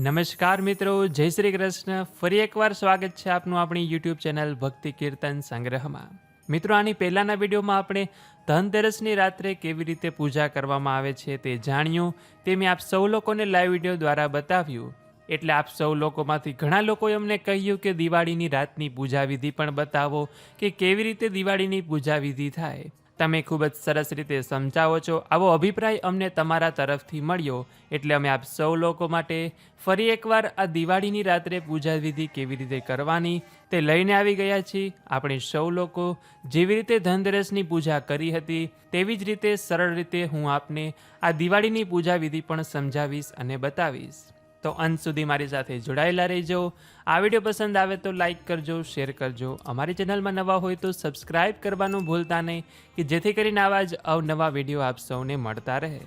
નમસ્કાર મિત્રો, જય શ્રી કૃષ્ણ. ફરી એકવાર સ્વાગત છે આપનું આપણી યુટ્યુબ ચેનલ ભક્તિ કીર્તન સંગ્રહમાં. મિત્રો, આની પહેલાંના વિડીયોમાં આપણે ધનતેરસની રાત્રે કેવી રીતે પૂજા કરવામાં આવે છે તે જાણ્યું. તે મેં આપ સૌ લોકોને લાઈવ વીડિયો દ્વારા બતાવ્યું. એટલે આપ સૌ લોકોમાંથી ઘણા લોકોએ અમને કહ્યું કે દિવાળીની રાતની પૂજા વિધિ પણ બતાવો કે કેવી રીતે દિવાળીની પૂજા વિધિ થાય. તમે ખૂબ જ સરસ રીતે સમજાવો છો. આવો અભિપ્રાય અમને તમારા તરફથી મળ્યો. એટલે અમે આપ સૌ લોકો માટે ફરી એકવાર આ દિવાળીની રાત્રે પૂજા વિધિ કેવી રીતે કરવાની તે લઈને આવી ગયા છીએ. આપણે સૌ લોકો જેવી રીતે ધનતેરસની પૂજા કરી હતી, તેવી જ રીતે સરળ રીતે હું આપને આ દિવાળીની પૂજા વિધિ પણ સમજાવીશ અને બતાવીશ. તો અંત સુધી મારી સાથે જોડાયેલા રહેજો. આ વીડિયો પસંદ આવે તો લાઈક કરજો, શેર કરજો. અમારી ચેનલમાં નવા હોય તો સબસ્ક્રાઇબ કરવાનું ભૂલતા નહીં, કે જેથી કરીને આવા જ અવનવા વીડિયો આપ સૌને મળતા રહે.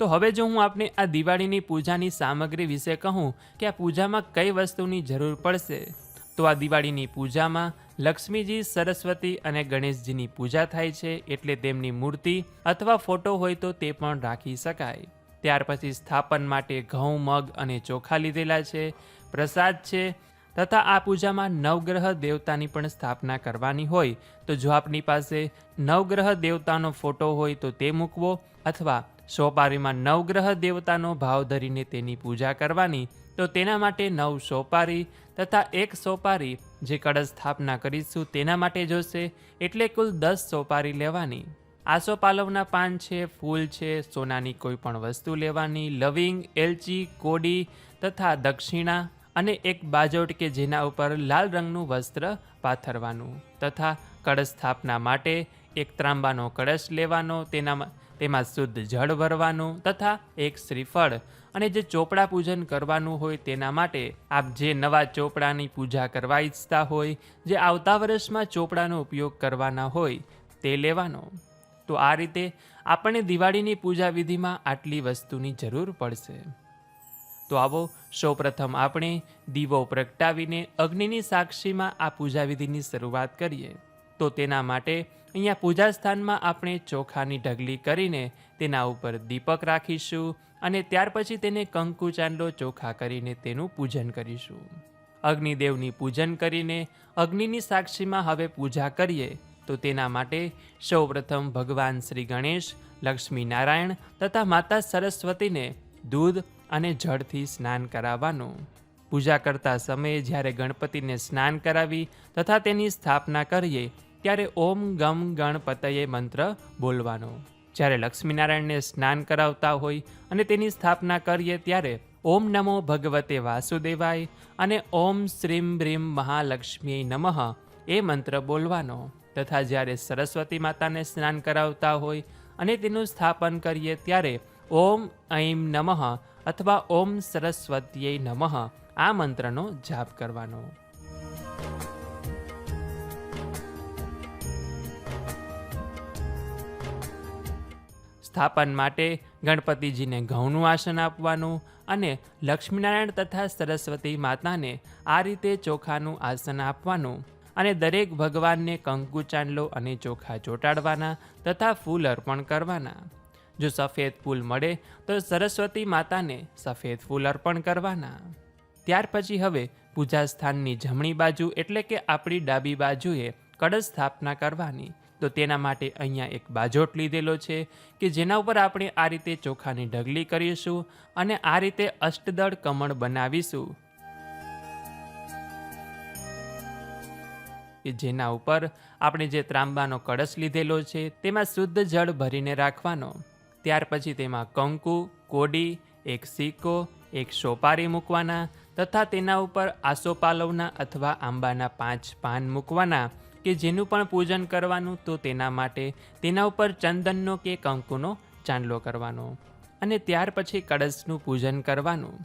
તો હવે જો હું આપને આ દિવાળીની પૂજાની સામગ્રી વિશે કહું, કે આ પૂજામાં કઈ વસ્તુની જરૂર પડશે? તો આ દિવાળીની પૂજામાં લક્ષ્મીજી, સરસ્વતી અને ગણેશજીની પૂજા થાય છે, એટલે તેમની મૂર્તિ અથવા ફોટો હોય તો તે પણ રાખી શકાય. ત્યાર પછી સ્થાપન માટે ઘઉં, મગ અને ચોખા લીધેલા છે, પ્રસાદ છે, તથા આ પૂજામાં નવગ્રહ દેવતાની પણ સ્થાપના કરવાની હોય, તો જો આપની પાસે નવગ્રહ દેવતાનો ફોટો હોય તો તે મૂકવો, અથવા સોપારીમાં નવગ્રહ દેવતાનો ભાવ ધરીને તેની પૂજા કરવાની, તો તેના માટે નવ સોપારી તથા એક સોપારી જે કળશ સ્થાપના કરીશું તેના માટે જોશે, એટલે કુલ દસ સોપારી લેવાની. આસોપાલવના પાન છે, ફૂલ છે, સોનાની કોઈ પણ વસ્તુ લેવાની, લવિંગ, એલચી, કોડી તથા દક્ષિણા અને એક બાજોટ કે જેના ઉપર લાલ રંગનું વસ્ત્ર પાથરવાનું તથા કળશ સ્થાપના માટે એક ત્રાંબાનો કળશ લેવાનો તેનામાં તેમાં શુદ્ધ જળ ભરવાનું તથા એક શ્રીફળ અને જે ચોપડા પૂજન કરવાનું હોય તેના માટે આપ જે નવા ચોપડાની પૂજા કરવા ઈચ્છતા હોય, જે આવતા વર્ષમાં ચોપડાનો ઉપયોગ કરવાના હોય, તે લેવાનો. તો આ રીતે આપણને દિવાળીની પૂજા વિધિમાં આટલી વસ્તુની જરૂર પડશે. તો આવો સૌપ્રથમ આપણે દીવો પ્રગટાવીને અગ્નિની સાક્ષીમાં આ પૂજા વિધિની શરૂઆત કરીએ. તો તેના માટે અહીંયા પૂજા સ્થાનમાં આપણે ચોખાની ઢગલી કરીને તેના ઉપર દીપક રાખીશું અને ત્યાર પછી તેને કંકુ ચાંદલો ચોખા કરીને તેનું પૂજન કરીશું. અગ્નિદેવની પૂજન કરીને અગ્નિની સાક્ષીમાં હવે પૂજા કરીએ. તો તેના માટે સૌપ્રથમ ભગવાન શ્રી ગણેશ લક્ષ્મી નારાયણ તથા માતા સરસ્વતીને દૂધ અને જળથી સ્નાન કરાવવાનું. પૂજા કરતા સમયે જ્યારે ગણપતિને સ્નાન કરાવી તથા તેની સ્થાપના કરીએ, ત્યારે ઓમ ગમ ગણપતયે મંત્ર બોલવાનો. જ્યારે લક્ષ્મીનારાયણને સ્નાન કરાવતા હોય અને તેની સ્થાપના કરીએ ત્યારે ઓમ નમો ભગવતે વાસુદેવાય અને ઓમ શ્રીમ બ્રીમ મહાલક્ષ્મી નમઃ એ મંત્ર બોલવાનો. તથા જ્યારે સરસ્વતી માતાને સ્નાન કરાવતા હોય અને તેનું સ્થાપન કરીએ ત્યારે ઓમ ઐમ નમઃ અથવા ઓમ સરસ્વતીય નમઃ આ મંત્રનો જાપ કરવાનો. સ્થાપન માટે ગણપતિજીને ઘઉંનું આસન આપવાનું અને લક્ષ્મીનારાયણ તથા સરસ્વતી માતાને આ રીતે ચોખાનું આસન આપવાનું. અને દરેક ભગવાનને કંકુ ચાંદલો અને ચોખા ચોંટાડવાના તથા ફૂલ અર્પણ કરવાના. જો સફેદ ફૂલ મળે, તો સરસ્વતી માતાને સફેદ ફૂલ અર્પણ કરવાના. ત્યાર પછી હવે પૂજા સ્થાનની જમણી બાજુ એટલે કે આપણી ડાબી બાજુએ કળશ સ્થાપના કરવાની. તો તેના માટે અહીંયા એક બાજોટ લીધેલો છે કે જેના ઉપર આપણે આ રીતે ચોખાની ઢગલી કરીશું અને આ રીતે અષ્ટદળ કમળ બનાવીશું. કે જેના ઉપર આપણે જે ત્રાંબાનો કળશ લીધેલો છે, તેમાં શુદ્ધ જળ ભરીને રાખવાનો. ત્યાર પછી તેમાં કંકુ, કોડી, એક સિક્કો, એક સોપારી મૂકવાના તથા તેના ઉપર આસોપાલવના અથવા આંબાના પાંચ પાન મૂકવાના કે જેનું પણ પૂજન કરવાનું તો તેના માટે તેના ઉપર ચંદનનો કે કંકુનો ચાંદલો કરવાનો અને ત્યાર પછી કળશનું પૂજન કરવાનું.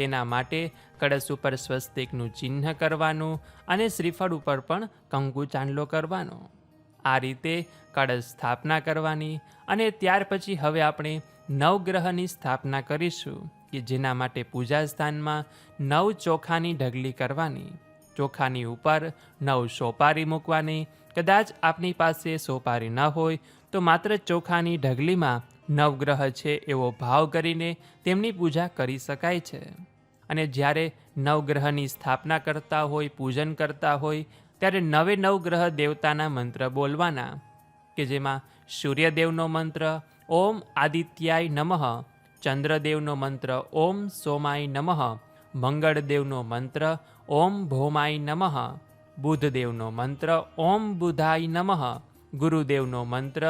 તેના માટે કળશ ઉપર સ્વસ્તિકનું ચિહ્ન કરવાનું અને શ્રીફળ ઉપર પણ કંકુ ચાંદલો કરવાનો. આ રીતે કળશ સ્થાપના કરવાની અને ત્યાર પછી હવે આપણે નવગ્રહની સ્થાપના કરીશું કે જેના માટે પૂજા સ્થાનમાં નવ ચોખાની ઢગલી કરવાની. ચોખાની ઉપર નવ સોપારી મૂકવાની. કદાચ આપની પાસે સોપારી ન હોય તો માત્ર ચોખાની ઢગલીમાં નવગ્રહ છે એવો ભાવ કરીને તેમની પૂજા કરી શકાય છે. અને જ્યારે નવગ્રહની સ્થાપના કરતા હોય, પૂજન કરતા હોય, ત્યારે નવે નવગ્રહ દેવતાના મંત્ર બોલવાના, કે જેમાં સૂર્યદેવનો મંત્ર, ઓમ આદિત્યાય નમઃ, ચંદ્રદેવનો મંત્ર, ઓમ સોમાય નમઃ, મંગળદેવનો મંત્ર, ઓમ ભૌમાય નમઃ, બુધદેવનો મંત્ર, ઓમ બુધાય નમઃ, ગુરુદેવનો મંત્ર,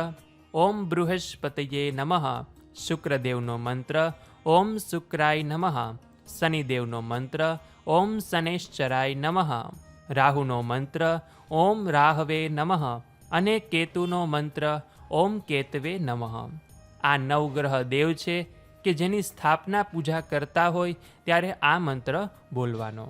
ઓમ બૃહસ્પતયે નમઃ, શુક્રદેવનો મંત્ર, ઓમ શુક્રાય નમઃ શનિદેવનો મંત્ર ઓમ શનેશ્ચરાય નમઃ રાહુનો મંત્ર ઓમ રાહવે નમઃ અને કેતુનો મંત્ર ઓમ કેતવે નમઃ આ નવગ્રહ દેવ છે કે જેની સ્થાપના પૂજા કરતા હોય ત્યારે આ મંત્ર બોલવાનો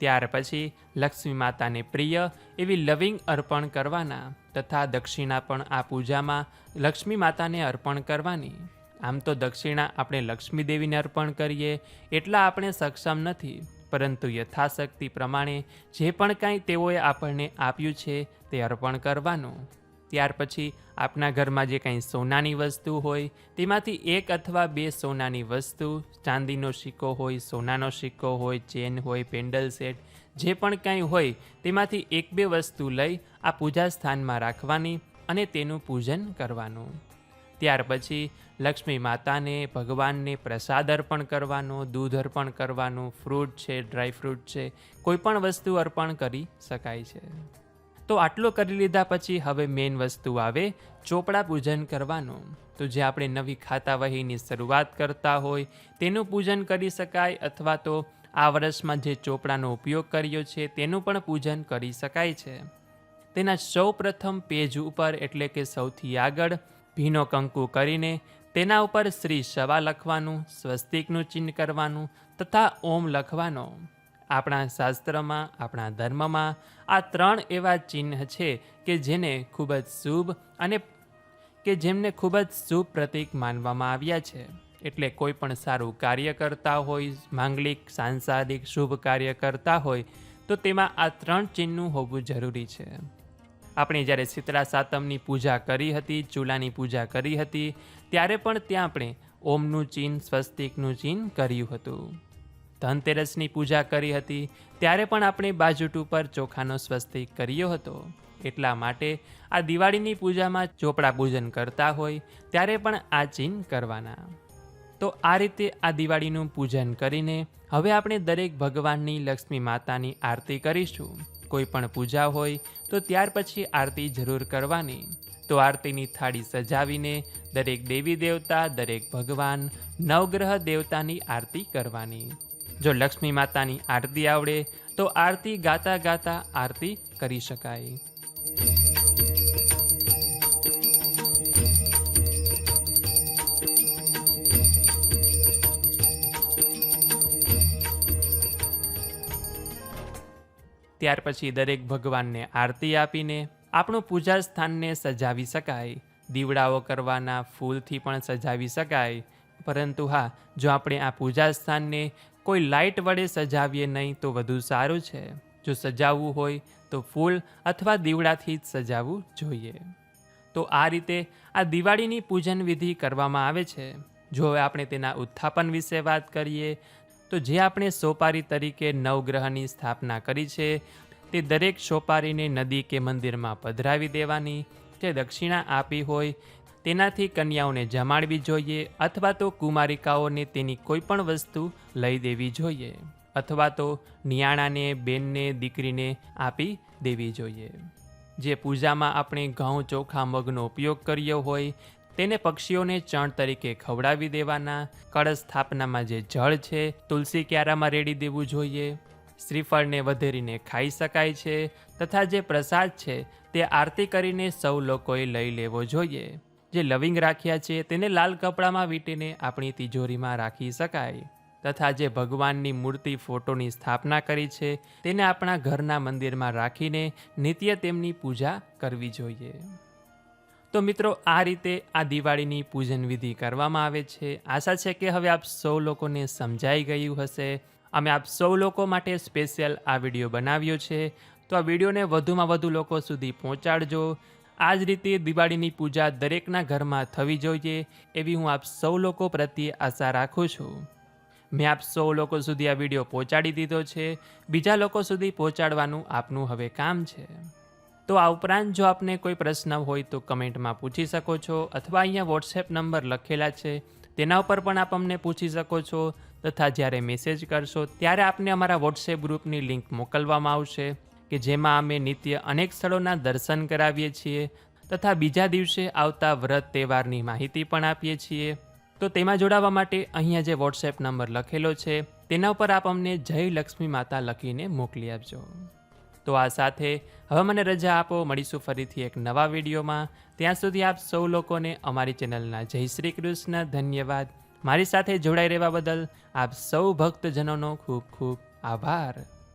ત્યાર પછી લક્ષ્મી માતાને પ્રિય એવી લવિંગ અર્પણ કરવાના તથા દક્ષિણા પણ આ પૂજામાં લક્ષ્મી માતાને અર્પણ કરવાની આમ તો દક્ષિણા આપણે લક્ષ્મીદેવીને અર્પણ કરીએ, એટલા આપણે સક્ષમ નથી. પરંતુ યથાશક્તિ પ્રમાણે જે પણ કાંઈ તેઓએ આપણને આપ્યું છે, તે અર્પણ કરવાનું. ત્યાર પછી આપના ઘરમાં જે કાંઈ સોનાની વસ્તુ હોય, તેમાંથી એક અથવા બે સોનાની વસ્તુ, ચાંદીનો સિક્કો હોય, સોનાનો સિક્કો હોય, ચેન હોય, પેન્ડલ સેટ, જે પણ કાંઈ હોય, તેમાંથી એક બે વસ્તુ લઈ આ પૂજા સ્થાનમાં રાખવાની અને તેનું પૂજન કરવાનું. ત્યાર પછી લક્ષ્મી માતાને ભગવાનને પ્રસાદ અર્પણ કરવાનો, દૂધ અર્પણ કરવાનું, ફ્રૂટ છે ડ્રાયફ્રૂટ છે, કોઈ પણ વસ્તુ અર્પણ કરી શકાય છે. તો આટલો કરી લીધા પછી હવે મેઇન વસ્તુ આવે ચોપડા પૂજન કરવાનું. તો જે આપણે નવી ખાતા વહીની શરૂઆત કરતા હોય તેનું પૂજન કરી શકાય અથવા તો આ વર્ષમાં જે ચોપડાનો ઉપયોગ કર્યો છે તેનું પણ પૂજન કરી શકાય છે. તેના સૌ પ્રથમ પેજ ઉપર એટલે કે સૌથી આગળ ભીનો કંકુ કરીને તેના ઉપર શ્રી શવા લખવાનું, સ્વસ્તિકનું ચિહ્ન કરવાનું તથા ઓમ લખવાનો. આપણા શાસ્ત્રમાં, આપણા ધર્મમાં આ ત્રણ એવા ચિહ્ન છે કે જેને ખૂબ જ શુભ અને કે જેમને ખૂબ જ શુભ પ્રતીક માનવામાં આવ્યા છે. એટલે કોઈ પણ સારું કાર્ય કરતા હોય, માંગલિક સાંસારિક શુભ કાર્ય કરતા હોય, તો તેમાં આ ત્રણ ચિહ્નનું હોવું જરૂરી છે. આપણે જ્યારે શીતળા સાતમની પૂજા કરી હતી, ચૂલાની પૂજા કરી હતી, ત્યારે પણ ત્યાં આપણે ઓમનું ચિહ્ન સ્વસ્તિકનું ચિહ્ન કર્યું હતું. ધનતેરસની પૂજા કરી હતી, ત્યારે પણ આપણે બાજુટ ઉપર ચોખાનો સ્વસ્તિક કર્યો હતો. એટલા માટે આ દિવાળીની પૂજામાં ચોપડા પૂજન કરતા હોય, ત્યારે પણ આ ચિહ્ન કરવાના. તો આ રીતે આ દિવાળીનું પૂજન કરીને હવે આપણે દરેક ભગવાનની લક્ષ્મી માતાની આરતી કરીશું. કોઈ પણ પૂજા હોય તો ત્યાર પછી આરતી જરૂર કરવાની. તો આરતીની થાળી સજાવીને દરેક દેવી દેવતા, દરેક ભગવાન, નવગ્રહ દેવતાની આરતી કરવાની. જો લક્ષ્મી માતાની આરતી આવડે તો આરતી ગાતા ગાતા આરતી કરી શકાય. ત્યાર પછી દરેક ભગવાનને આરતી આપીને આપણું પૂજા સ્થાનને સજાવી શકાય. દીવડાઓ કરવાના ફૂલથી પણ સજાવી શકાય. પરંતુ હા, જો આપણે આ પૂજા સ્થાનને કોઈ લાઇટ વડે સજાવીએ નહીં, તો વધુ સારું છે. જો સજાવવું હોય, તો ફૂલ અથવા દીવડાથી જ સજાવવું જોઈએ. તો આ રીતે આ દિવાળીની પૂજન વિધિ કરવામાં આવે છે. જો હવે આપણે તેના ઉત્થાપન વિશે વાત કરીએ તો જે આપણે સોપારી તરીકે નવગ્રહની સ્થાપના કરી છે, તે દરેક સોપારીને નદી કે મંદિરમાં પધરાવી દેવાની, જે દક્ષિણા આપી હોય, તેનાથી કન્યાઓને જમાડવી જોઈએ, અથવા તો કુમારિકાઓને તેની કોઈ પણ વસ્તુ લઈ દેવી જોઈએ, અથવા તો નિયાણાને, બેનને, દીકરીને આપી દેવી જોઈએ. જે પૂજામાં આપણે ઘઉં ચોખા, મગનો ઉપયોગ કર્યો હોય તેને પક્ષીઓને ચણ તરીકે ખવડાવી દેવાના, કળશ સ્થાપનામાં જે જળ છે, તુલસી ક્યારામાં રેડી દેવું જોઈએ. શ્રીફળને વધેરીને ખાઈ શકાય છે, તથા જે પ્રસાદ છે, તે આરતી કરીને સૌ લોકોએ લઈ લેવો જોઈએ. જે લવિંગ રાખ્યા છે, તેને લાલ કપડામાં વીંટીને આપણી તિજોરીમાં રાખી શકાય. તથા જે ભગવાનની મૂર્તિ ફોટોની સ્થાપના કરી છે, તેને આપણા ઘરના મંદિરમાં રાખીને નિત્ય તેમની પૂજા કરવી જોઈએ. તો મિત્રો, આ રીતે આ દિવાળીની પૂજન વિધિ કરવામાં આવે છે. આશા છે કે હવે આપ સૌ લોકોને સમજાઈ ગયું હશે. અમે આપ સૌ લોકો માટે સ્પેશિયલ આ વીડિયો બનાવ્યો છે. તો આ વિડીયોને વધુમાં વધુ લોકો સુધી પહોંચાડજો. આ જ રીતે દિવાળીની પૂજા દરેકના ઘરમાં થવી જોઈએ એવી હું આપ સૌ લોકો પ્રત્યે આશા રાખું છું. મેં આપ સૌ લોકો સુધી આ વીડિયો પહોંચાડી દીધો છે. બીજા લોકો સુધી પહોંચાડવાનું આપનું હવે કામ છે. તો આ ઉપરાંત જો આપને કોઈ પ્રશ્ન હોય તો કમેન્ટમાં પૂછી શકો છો અથવા અહીંયા વોટ્સએપ નંબર લખેલા છે. તેના ઉપર પણ આપ અમને પૂછી શકો છો તથા જ્યારે મેસેજ કરશો ત્યારે આપને અમારા વોટ્સએપ ગ્રુપની લિંક મોકલવામાં આવશે કે જેમાં અમે નિત્ય અનેક સ્થળોના દર્શન કરાવીએ છીએ તથા બીજા દિવસે આવતા વ્રત તહેવારની માહિતી પણ આપીએ છીએ. તો તેમાં જોડાવા માટે અહીંયા જે વોટ્સએપ નંબર લખેલો છે તેના ઉપર આપ અમને જય લક્ષ્મી માતા લખીને મોકલી આપજો. તો આ સાથે હવે મને રજા આપો. મળીશું ફરીથી એક નવા વિડીયોમાં. ત્યાં સુધી આપ સૌ લોકોને અમારી ચેનલના જય શ્રી કૃષ્ણ. ધન્યવાદ. મારી સાથે જોડાઈ રહેવા બદલ આપ સૌ ભક્તજનોનો ખૂબ ખૂબ આભાર.